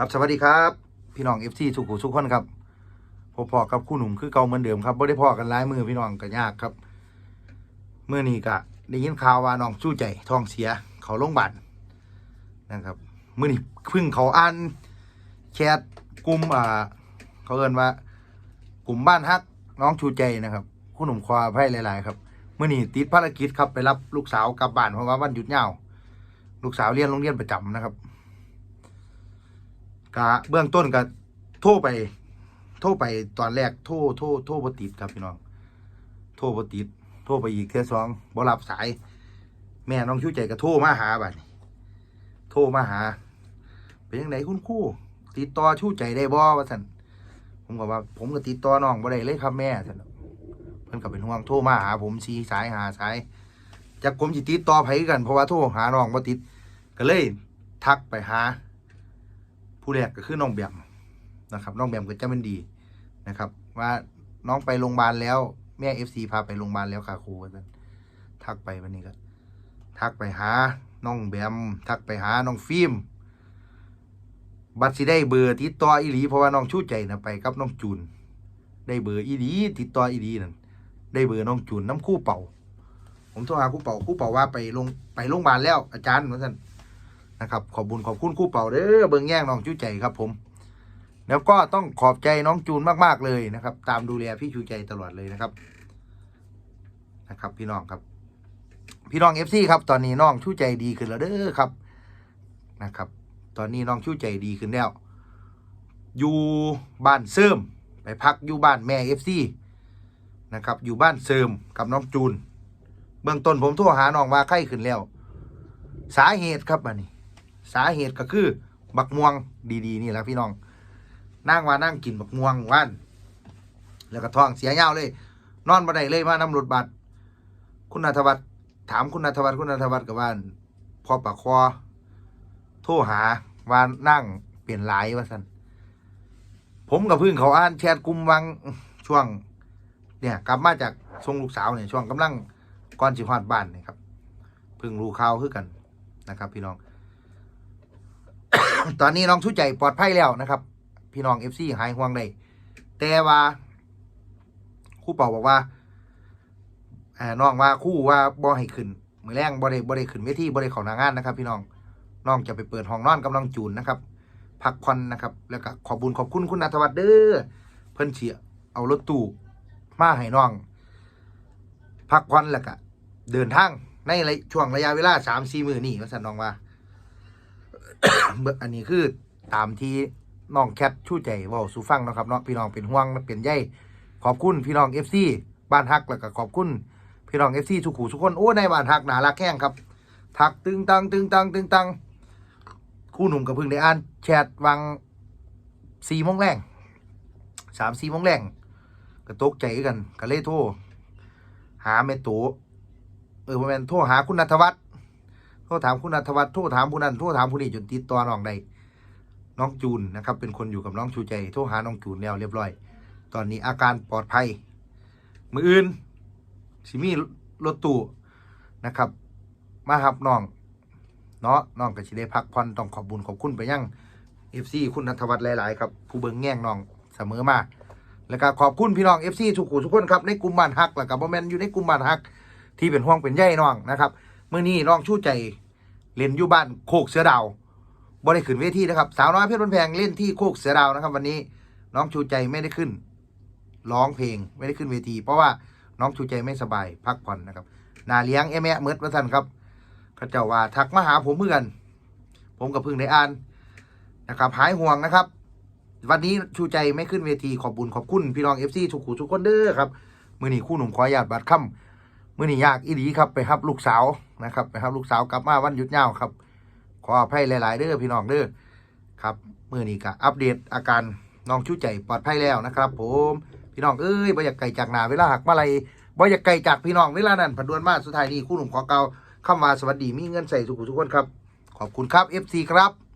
ครับสวัสดีครับ พี่น้องเอฟซีทุกผู้ทุกคนครับพบพอกับคู่หนุ่มคือเก่าเหมือนเดิมครับไม่ได้พอกันหลายมือพี่น้องก็ยากครับเมื่อนี้ก็ได้ยินข่าวว่าน้องชู้ใจท้องเสีย เขาโรงพยาบาลนะครับเมื่อนี้พิ่งเขาอ่านแชทกลุ่มอ่าเขาเอินว่ากลุ่มบ้านฮักน้องชูใจนะครับคู่หนุ่มควาไพ่หลาย ๆ ครับเมื่อนี้ติดภารกิจครับไปรับลูกสาวกลับบ้านเพราะว่าวันหยุดยาวลูกสาวเรียนโรงเรียนประจำนะครับ กะเบื้องต้นก็โทรไป โทรไปตอนแรกโทรโทรโทรบติดครับพี่น้อง โทรบติดโทรไปอีกเทื่อสองบ่รับสาย แม่น้องชูใจก็โทรมาหาบัดนี้โทรมาหา เป็นยังไงคุณครูติดต่อชูใจได้บ่ว่าสันผมก็ว่า ผมก็ติดต่อน้องบ่ได้เลยครับแม่ซั่นเพิ่นก็เป็นห่วงโทรมาหา ผมสีสายหาสายจากผมสิติดต่อไผกันเพราะว่าโทรหาน้องบ่ติดก็เลย ทักไปหา ผู้แรกก็คือน้องแบมนะครับน้องแบมก็จะเป็นดีนะครับ ว่าน้องไปโรงพยาบาลแล้วแม่เอฟซีพาไปโรงพยาบาลแล้วค่ะครูว่าซั่นทักไปวันนี้ก็ทักไปหาน้องแบมทักไปหาน้องฟิล์มบัตรสิได้เบอร์ติดต่ออีหลีเพราะว่าน้องชูใจนะไปกับน้องจูน ได้เบอร์อีหลีติดต่ออีหลีนั่นได้เบอร์น้องจูนน้ำคู่เป่า ผมโทรหาคู่เป่าคู่เป่าว่าไปโรงไปโรงพยาบาลแล้วอาจารย์ว่าซั่นน นะครับขอบบุญขอบคุณคู่เป่าเด้อเบิงแย่งน้องชูใจครับผม แล้วก็ต้องขอบใจน้องจูนมากๆเลยนะครับ ตามดูแลพี่ชูใจตลอดเลยนะครับนะครับ พี่น้องครับ พี่น้องเอฟซีครับ ตอนนี้น้องชูใจดีขึ้นแล้วเด้อครับนะครับ ตอนนี้น้องชูใจดีขึ้นแล้ว อยู่บ้านเสริมไปพักอยู่บ้านแม่เอฟซีนะครับ อยู่บ้านเสริมกับน้องจูน เบื้องต้นผมโทรหาน้องว่าไข้ขึ้นแล้ว สาเหตุครับอันนี้ สาเหตุก็คือ บักม่วงดีๆ นี่แหละพี่น้องนั่งว่านั่งกินบักม่วงว่านแล้วก็ท้องเสียเงาเลย นอนบ่ได้เลยมานำรถบัสคุณนัทวัฒน์ถามคุณนัทวัฒน์คุณนัทวัฒน์กับว่าพอปากคอโทรหาว่านั่งเปลี่ยนหลายว่าสันผมกับพึ่งเขาอ่านแชทกลุ่มวังช่วง เนี่ย กลับมาจากทรงลูกสาวเนี่ยช่วงกำลังก่อนสิฮอดบ้านนี่ยครับพึ่งรู้ข่าวคือกันนะครับ พี่น้อง ตอนนี้น้องชุใจปลอดภัยแล้วนะครับ พี่น้องเอฟซีหายห่วงได้แต่ว่าครู่เป่าบอกว่าอ่าน้องว่าคู่ว่าบ่ให้ขึ้นมือแรงบ่ได้บ่ได้ขึ้นเวทีบ่ได้เข้าหน้างานนะครับ พี่น้องน้องจะไปเปิดห้องนอนกำลังจูนนะครับพักผ่อนนะครับ แล้วก็ขอบบุญขอบคุณคุณนัทวัฒน์เด้อเพิ่นเสียเอารถตู้มาให้น้อง พักผ่อนแล้วก็เดินทางในช่วงระยะเวลาสามสี่มือนี่ว่าสันน้องว่า เบิดอันนี้คือตามที่น้องแคทชู้ใจว่าสูฟังนะครับเนาะพี่น้องเป็นห่วงเป็นใยขอบคุณพี่น้องเอฟซีบ้านฮักแล้วก็ขอบคุณพี่น้องเอฟซีทุกขู่ทุกคนโอ้ในบ้านฮักหนารักแข้งครับทักตึงตังตึงตังตึงตังคู่หนุ่มกับพึ่งได้อ่านแชทวังสี่โมงแรงสามสี่โมงแรงก็ตกใจกันก็เลยโทรหาเมตูเออประมาณโทรหาคุณนัทวัฒน์ โทรถามคุณนัทวัฒน์โทรถามผู้นั้นโทรถามผู้นี้จนติดต่อน้องได้น้องจูนนะครับ เป็นคนอยู่กับน้องชูใจ โทรหาน้องจูนแล้วเรียบร้อย ตอนนี้อาการปลอดภัย มืออื่นสิมีรถตู้นะครับ มาหับน้องเนาะน้องก็สิได้พักผ่อนต้องขอบบุญขอบคุณไปยังเอฟซีคุณนัทวัฒน์หลาย ๆ ครับ ผู้เบิ่งแง่งน้องเสมอมา แล้วก็ขอบคุณพี่น้องเอฟซีทุกคู่ทุกคนครับ ในกลุ่มบ้านฮักแล้วก็บ่แมนอยู่ในกลุ่มบ้านฮัก ที่เป็นห่วงเป็นใยน้องนะครับ เมื่อนี้น้องชู้ใจเล่นอยู่บ้านโคกเสือดาวบ่ได้ขึ้นเวทีนะครับ สาวน้อยเพชรบันแพงเล่นที่โคกเสือดาวนะครับ วันนี้น้องชูใจไม่ได้ขึ้น ร้องเพลงไม่ได้ขึ้นเวที เพราะว่าน้องชูใจไม่สบายพักผ่อนนะครับนาเลี้ยงแอแมะเมิดวัสันครับเขาเจ้าว่าทักมาหาผมเพื่อกัน ผมกับพึ่งได้อ่านนะครับหายห่วงนะครับ วันนี้ชูใจไม่ขึ้นเวทีขอบบุญขอบคุณพี่น้องเอฟซีทุกคู่ทุกคนเด้อครับมือนี้คู่หนุ่มขออนุญาตบัตรค่ำ มื่อนี้ยากอีหลีครับไปรับลูกสาวนะครับ ไปรับลูกสาวกลับมาวันหยุดยาวครับ ขออภัยหลาย ๆ เด้อพี่น้องเด้อครับมื่อนี้ก็อัปเดตอาการน้องชูใจปลอดภัยแล้วนะครับ ผมพี่น้องเอ้ยบ่อยากไกลจากหนาเวลาหักมาลัยบ่อยากไกลจากพี่น้องเวลานั้นผัดดวนมาสุดท้ายนี้คู่หนุ่มขอเกาเข้ามาสวัสดีมีเงินใส่สุขุทุกคนครับ ขอบคุณครับ FC ครับ